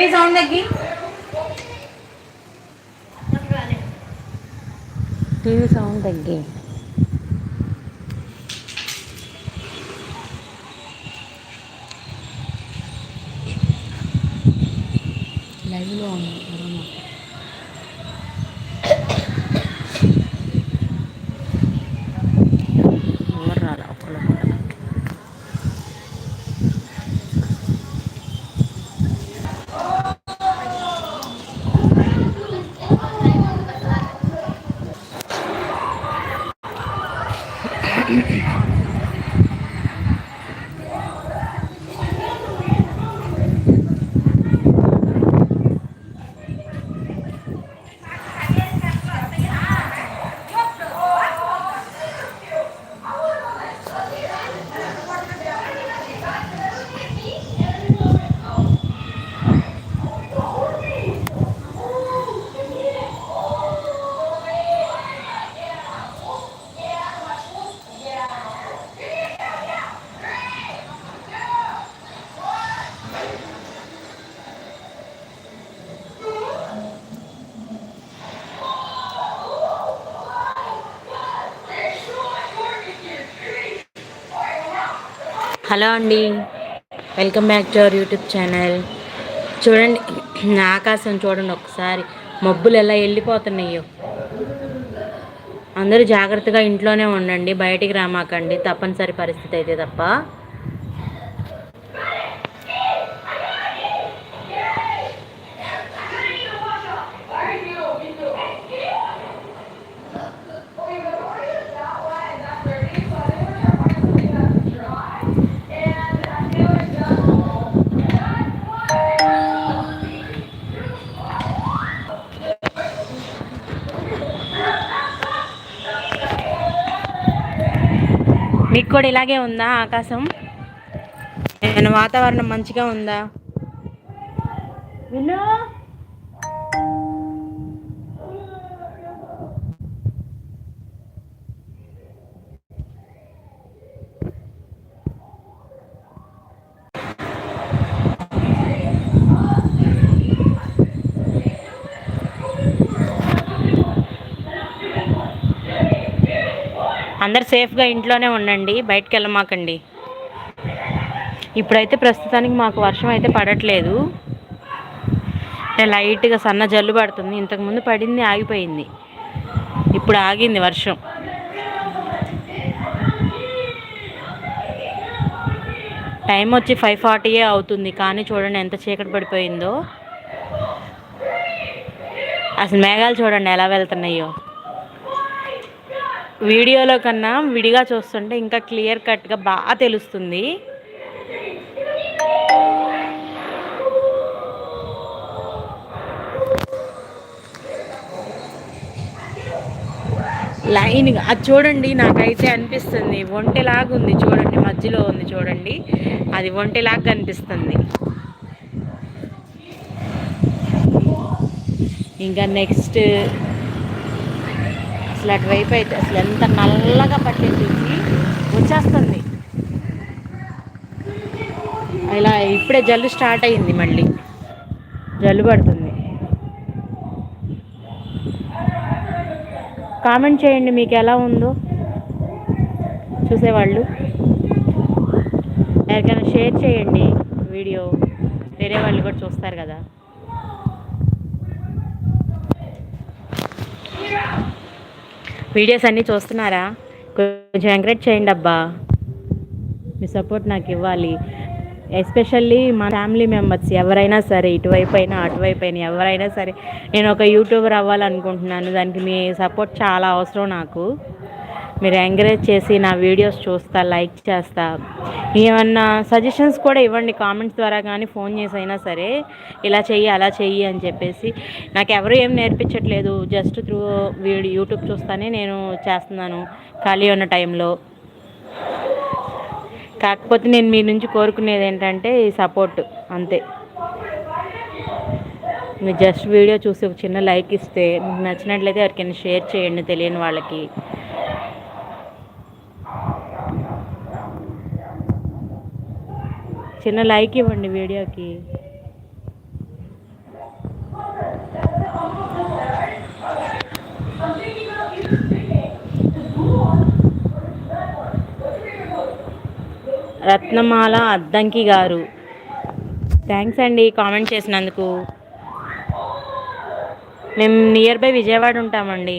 ఏ sound తగ్గి TV sound తగ్గి. లైవ్లో ఉంది కరోనా ఎవరు రాలా ఒక్కళ్ళు కూడా. హలో అండి. Welcome back to our YouTube channel. చూడండి ఆకాశం చూడండి ఒకసారి. మబ్బులు ఎలా వెళ్ళిపోతున్నాయో. అందరూ జాగ్రత్తగా ఇంట్లోనే ఉండండి బయటికి రామాకండి. తప్పనిసరి పరిస్థితి అయితే తప్ప. మీకు కూడా ఇలాగే ఉందా ఆకాశం? నేను వాతావరణం మంచిగా ఉందా? వినో అందరు సేఫ్గా ఇంట్లోనే ఉండండి బయటికి వెళ్ళమాకండి. ఇప్పుడైతే ప్రస్తుతానికి మాకు వర్షం అయితే పడట్లేదు. అంటే లైట్గా సన్న జల్లు పడుతుంది. ఇంతకుముందు పడింది ఆగిపోయింది. ఇప్పుడు ఆగింది వర్షం. టైం వచ్చి ఫైవ్ ఫార్టీయే అవుతుంది. కానీ చూడండి ఎంత చీకటి పడిపోయిందో. అసలు మేఘాలు చూడండి ఎలా వెళ్తున్నాయో. వీడియోలో కన్నా విడిగా చూస్తుంటే ఇంకా క్లియర్ కట్గా బాగా తెలుస్తుంది. లైన్గా అది చూడండి నాకైతే అనిపిస్తుంది. ఒంటెలాగా ఉంది చూడండి మధ్యలో ఉంది చూడండి. అది ఒంటెలాగా కనిపిస్తుంది. ఇంకా నెక్స్ట్ అసలు అటువైపు అయితే అసలు ఎంత నల్లగా పట్టేసి వచ్చేస్తుంది. ఇలా ఇప్పుడే జల్లు స్టార్ట్ అయింది మళ్ళీ. జల్లు పడుతుంది. కామెంట్ చేయండి మీకు ఎలా ఉందో. చూసేవాళ్ళు. ఎవరికైనా షేర్ చేయండి వీడియో. వేరే వాళ్ళు కూడా చూస్తారు కదా. వీడియోస్ అన్నీ చూస్తున్నారా? కొంచెం ఎంకరేజ్ చేయండి అబ్బా. మీ సపోర్ట్ నాకు ఇవ్వాలి. ఎస్పెషల్లీ మా ఫ్యామిలీ మెంబర్స్ ఎవరైనా సరే ఇటువైపు అయినా అటువైపు అయినా ఎవరైనా సరే నేను ఒక యూట్యూబర్ అవ్వాలనుకుంటున్నాను. దానికి మీ సపోర్ట్ చాలా అవసరం నాకు. మీరు ఎంకరేజ్ చేసి నా వీడియోస్ చూస్తా లైక్ చేస్తా. ఏమన్నా సజెషన్స్ కూడా ఇవ్వండి కామెంట్స్ ద్వారా కానీ ఫోన్ చేసి అయినా సరే. ఇలా చెయ్యి అలా చెయ్యి అని చెప్పేసి. నాకు ఎవరు ఏం నేర్పించట్లేదు జస్ట్ త్రూ వీడియో యూట్యూబ్ చూస్తానే నేను చేస్తున్నాను ఖాళీ ఉన్న టైంలో కాకపోతే నేను మీ నుంచి కోరుకునేది ఏంటంటే ఈ సపోర్ట్ అంతే. మీరు జస్ట్ వీడియో చూసి ఒక చిన్న లైక్ ఇస్తే మీకు నచ్చినట్లయితే ఎవరికైనా షేర్ చేయండి తెలియని వాళ్ళకి. చిన్న లైక్ ఇవ్వండి వీడియోకి. రత్నమాల అద్దంకి గారు. థ్యాంక్స్ అండి కామెంట్ చేసినందుకు. మేము నియర్ బై విజయవాడ ఉంటామండి.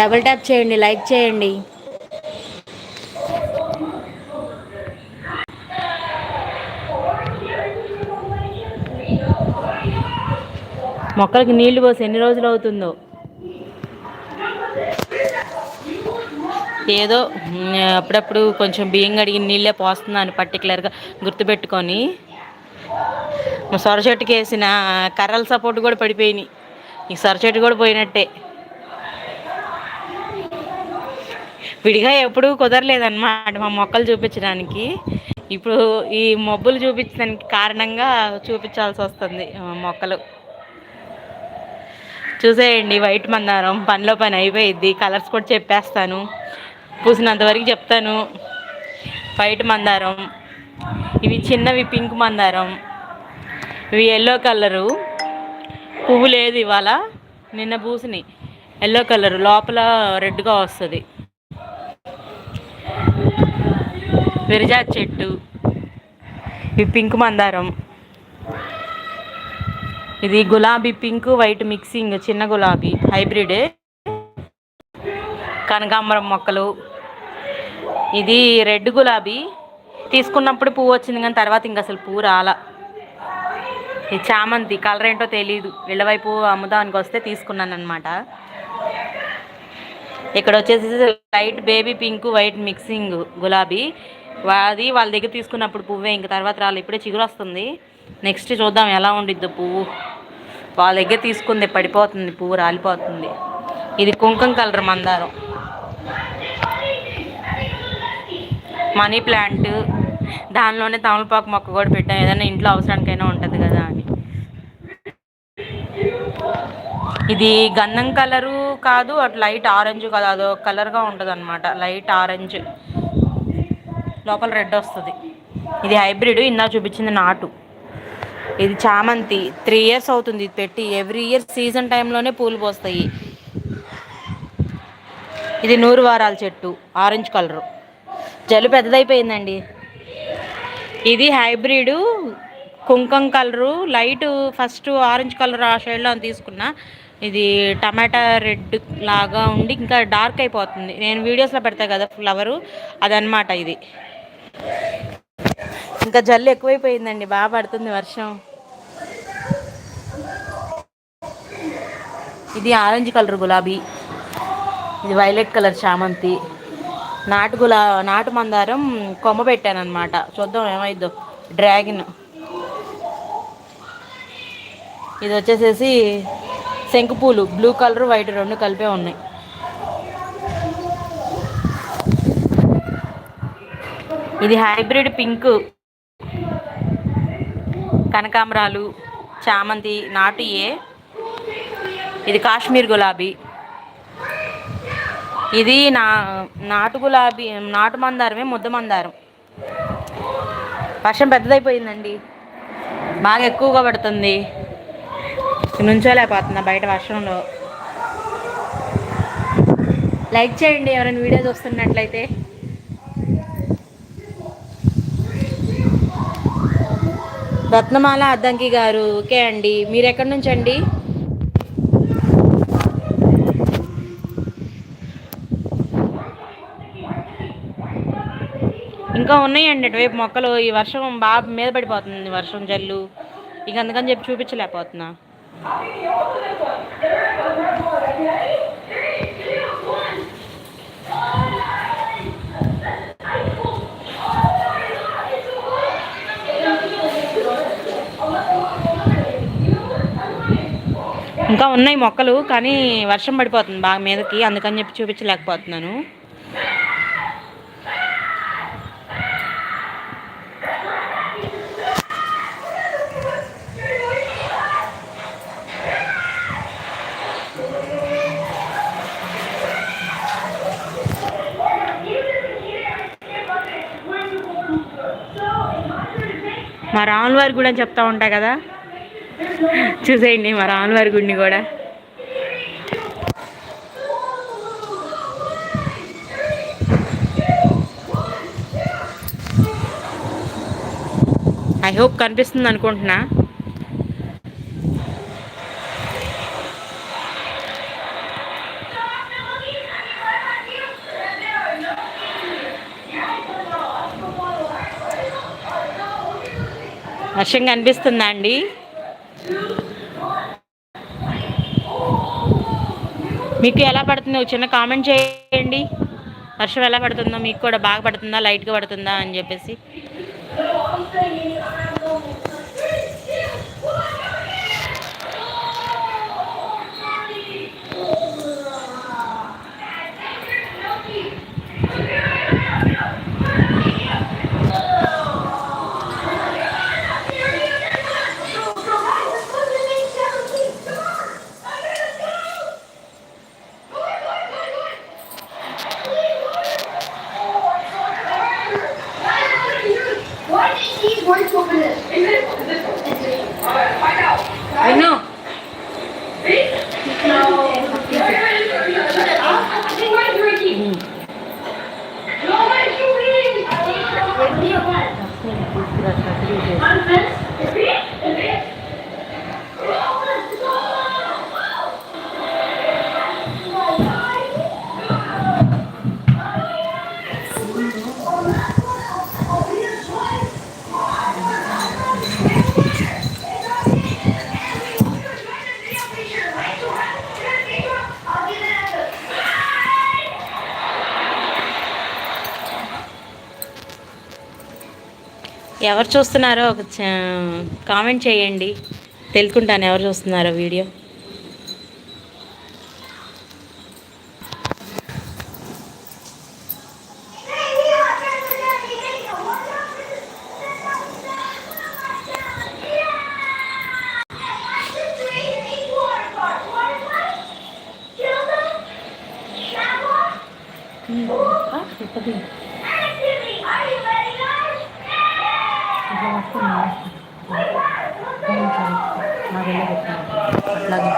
డబుల్ ట్యాప్ చేయండి లైక్ చేయండి. మొక్కలకి నీళ్ళు పోసి ఎన్ని రోజులు అవుతుందో? ఏదో అప్పుడప్పుడు కొంచెం బియ్యం కడిగి నీళ్ళే పోస్తున్నాను పర్టికులర్గా గుర్తుపెట్టుకొని. సొర చెట్టుకి వేసిన కర్రల సపోర్ట్ కూడా పడిపోయినాయి. ఈ సొర చెట్టు కూడా పోయినట్టే. విడిగా ఎప్పుడూ కుదరలేదన్నమాట మా మొక్కలు చూపించడానికి. ఇప్పుడు ఈ మబ్బులు చూపించడానికి కారణంగా చూపించాల్సి వస్తుంది మొక్కలు. చూసేయండి వైట్ మందారం పనిలో పని అయిపోయిద్ది. కలర్స్ కూడా చెప్పేస్తాను. పూసినంత వరకు చెప్తాను. వైట్ మందారం ఇవి చిన్నవి పింక్ మందారం. ఇవి ఎల్లో కలరు. పువ్వు లేదు ఇవాళ. నిన్న పూసినాయి. Yellow colour. లోపల రెడ్గా వస్తుంది. విరజా చెట్టు. ఇవి పింక్ మందారం. ఇది గులాబీ పింక్ వైట్ మిక్సింగ్ చిన్న గులాబీ హైబ్రిడ్. కనకాంబరం మొక్కలు. ఇది రెడ్ గులాబీ. తీసుకున్నప్పుడు పువ్వు వచ్చింది కానీ తర్వాత ఇంక అసలు పువ్వు రాల. ఇది చామంతి కలర్ ఏంటో తెలీదు. ఇళ్ళవైపు అమ్ముదానికి వస్తే తీసుకున్నాను అనమాట ఇక్కడ వచ్చేసి light baby pink white mixing గులాబీ. అది వాళ్ళ దగ్గర తీసుకున్నప్పుడు పువ్వే. ఇంక తర్వాత రాలి ఇప్పుడే చిగురు వస్తుంది. నెక్స్ట్ చూద్దాం ఎలా ఉండిద్దో పువ్వు. వాళ్ళ దగ్గర తీసుకుంది పడిపోతుంది పువ్వు రాలిపోతుంది. ఇది కుంకుమ కలర్ మందారం. మనీ ప్లాంట్ దానిలోనే తమలపాకు మొక్క కూడా పెట్టాం. ఏదైనా ఇంట్లో అవసరానికైనా ఉంటుంది కదా అని. ఇది గంధం కలరు కాదు అటు లైట్ ఆరెంజ్ కాదు అదో కలర్గా ఉంటుంది అనమాట లైట్ ఆరెంజ్. లోపల రెడ్ వస్తుంది. ఇది హైబ్రిడ్ ఇందా చూపించింది నాటు. ఇది చామంతి త్రీ ఇయర్స్ అవుతుంది ఇది పెట్టి. ఎవ్రీ ఇయర్ సీజన్ టైంలోనే పూలు పోస్తాయి. ఇది నూరు వారాల చెట్టు ఆరెంజ్ కలరు. జలు పెద్దదైపోయిందండి. ఇది హైబ్రిడ్ కుంకం colour light first orange colour ఆ షేడ్లో తీసుకున్నా. ఇది టమాటా రెడ్ లాగా ఉండి ఇంకా డార్క్ అయిపోతుంది. నేను వీడియోస్లో పెడతా కదా ఫ్లవరు. అదనమాట ఇది. ఇంకా జల్లు ఎక్కువైపోయిందండి బాగా పడుతుంది వర్షం. ఇది ఆరెంజ్ కలర్ గులాబీ ఇది వైలెట్ కలర్ చామంతి. నాటు గులా నాటు మందారం కొమ్మ పెట్టాను అనమాట చూద్దాం ఏమైద్దో డ్రాగన్. ఇది వచ్చేసేసి శంకుపూలు బ్లూ కలర్ వైట్ రెండు కలిపే ఉన్నాయి. ఇది హైబ్రిడ్ పింక్. కనకాంబరాలు చామంతి నాటు ఏ. ఇది కాశ్మీర్ గులాబీ. ఇది నా నాటు గులాబీ నాటు మందారమే ముద్ద మందారం. వర్షం పెద్దదైపోయిందండి. బాగా ఎక్కువగా పడుతుంది. నుంచోలేకపోతున్నా బయట వర్షంలో. లైక్ చేయండి ఎవరైనా వీడియో చూస్తున్నట్లయితే. రత్నమాల అద్దంకి గారు. ఓకే అండి. మీరు ఎక్కడి నుంచి అండి ఇంకా ఉన్నాయండి అటువైపు మొక్కలు. ఈ వర్షం బాగా మీద పడిపోతుంది. వర్షం జల్లు. ఇక అందుకని చెప్పి చూపించలేకపోతున్నా. ఇంకా ఉన్నాయి మొక్కలు కానీ వర్షం పడిపోతుంది బాగా మీదకి అందుకని చెప్పి చూపించలేకపోతున్నాను. మా రాముల వారి కూడా చెప్తా ఉంటా కదా? చూసేయండి మా రామవారి గుడిని కూడా. ఐ హోప్ కనిపిస్తుంది అనుకుంటున్నా. వర్షం కనిపిస్తుందా అండి? మీకు ఎలా పడుతుందో ఒక చిన్న కామెంట్ చేయండి. వర్షం ఎలా పడుతుందో మీకు కూడా బాగా పడుతుందా? లైట్గా పడుతుందా అని చెప్పేసి. ఎవరు చూస్తున్నారో ఒక చ- కామెంట్ చేయండి. తెలుసుకుంటాను ఎవరు చూస్తున్నారో వీడియో. Hmm. Ah, అట్లాగే.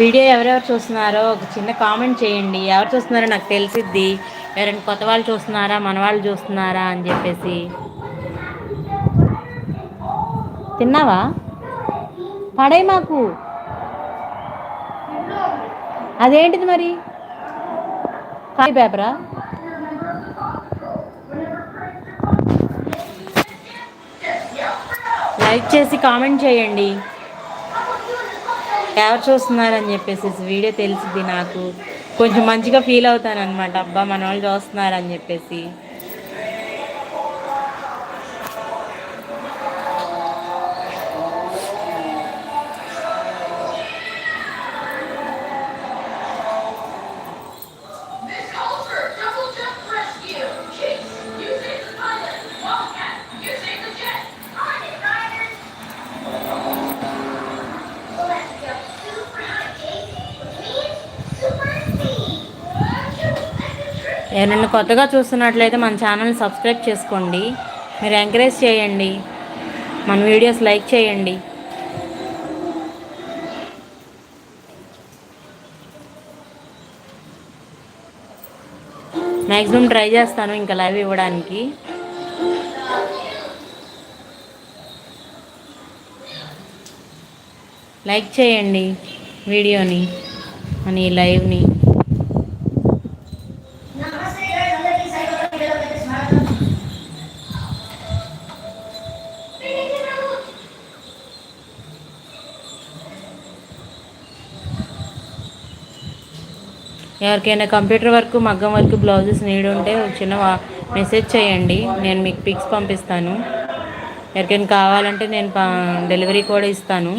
వీడియో ఎవరెవరు చూస్తున్నారో ఒక చిన్న కామెంట్ చేయండి. ఎవరు చూస్తున్నారో నాకు తెలిసిద్ది. ఎవరైనా కొత్త వాళ్ళు చూస్తున్నారా? మన వాళ్ళు చూస్తున్నారా? అని చెప్పేసి. తిన్నావా? పడై మాకు. అదేంటిది మరి? కాయ పేపరా? లైక్ చేసి కామెంట్ చేయండి. ఎవరు చూస్తున్నారని చెప్పేసి వీడియో తెలిసింది నాకు. కొంచెం మంచిగా ఫీల్ అవుతాను అనమాట అబ్బా మన వాళ్ళు చూస్తున్నారని చెప్పేసి. ఎవరైనా కొత్తగా చూస్తున్నట్లయితే మన ఛానల్ సబ్స్క్రైబ్ చేసుకోండి. మీరు ఎంకరేజ్ చేయండి. మన వీడియోస్ లైక్ చేయండి. మ్యాక్సిమం ట్రై చేస్తాను ఇంకా లైవ్ ఇవ్వడానికి. లైక్ చేయండి వీడియోని మన ఈ లైవ్ని. ఎవరికైనా కంప్యూటర్ వర్క్ మగ్గం వర్క్ బ్లౌజెస్ నీడ్ ఉంటే ఒక చిన్న మెసేజ్ చేయండి. నేను మీకు పిక్స్ పంపిస్తాను. ఎవరికైనా కావాలంటే నేను డెలివరీ కూడా ఇస్తాను.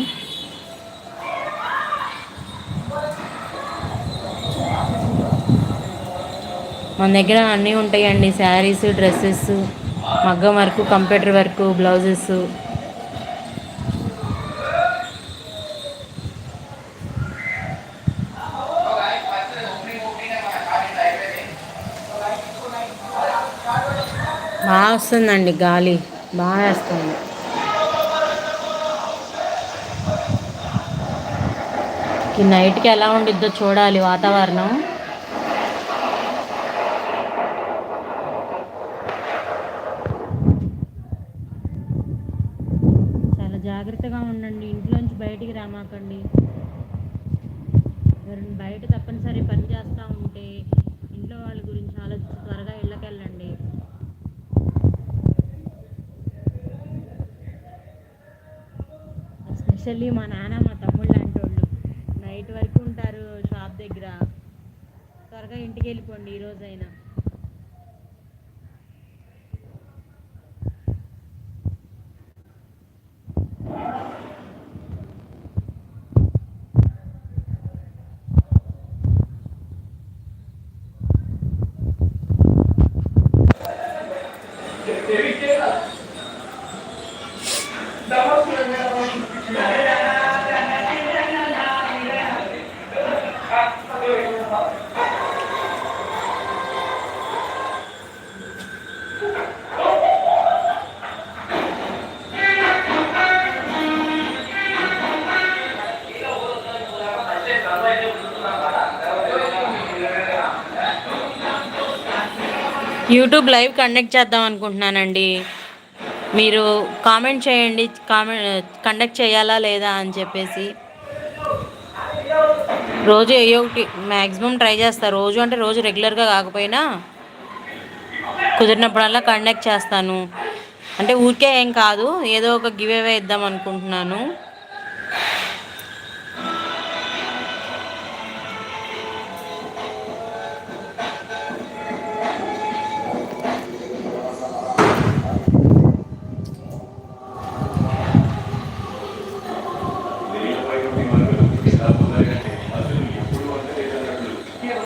మన దగ్గర అన్నీ ఉంటాయండి. శారీస్ డ్రెస్సెస్ మగ్గం వర్క్ కంప్యూటర్ వర్క్ బ్లౌజెస్. బాగా వస్తుందండి గాలి. బాగా వస్తుంది. ఈ నైట్కి ఎలా ఉండిద్దో చూడాలి వాతావరణం. చాలా జాగ్రత్తగా ఉండండి. ఇంట్లోంచి బయటికి రామాకండి. బయట తప్పనిసరి పని చేస్తూ ఉంటే ఇంట్లో వాళ్ళ గురించి ఆలోచించి త్వరగా ఇళ్ళకెళ్ళండి. ఎస్పెషల్లీ మా నాన్న మా తమ్ముళ్ళు అంటోళ్ళు నైట్ వరకు ఉంటారు షాప్ దగ్గర. త్వరగా ఇంటికి వెళ్ళిపోండి ఈరోజైనా రోజైనా యూట్యూబ్ లైవ్ కండక్ట్ చేద్దాం అనుకుంటున్నానండి. మీరు కామెంట్ చేయండి. కామెంట్ కండక్ట్ చేయాలా లేదా అని చెప్పేసి. రోజు ఏ ఒకటి మ్యాక్సిమం ట్రై చేస్తా. రోజు అంటే రోజు రెగ్యులర్గా కాకపోయినా కుదిరినప్పుడల్లా కండక్ట్ చేస్తాను. అంటే ఊరికే ఏం కాదు. ఏదో ఒక గివ్ అవే ఇద్దాం అనుకుంటున్నాను.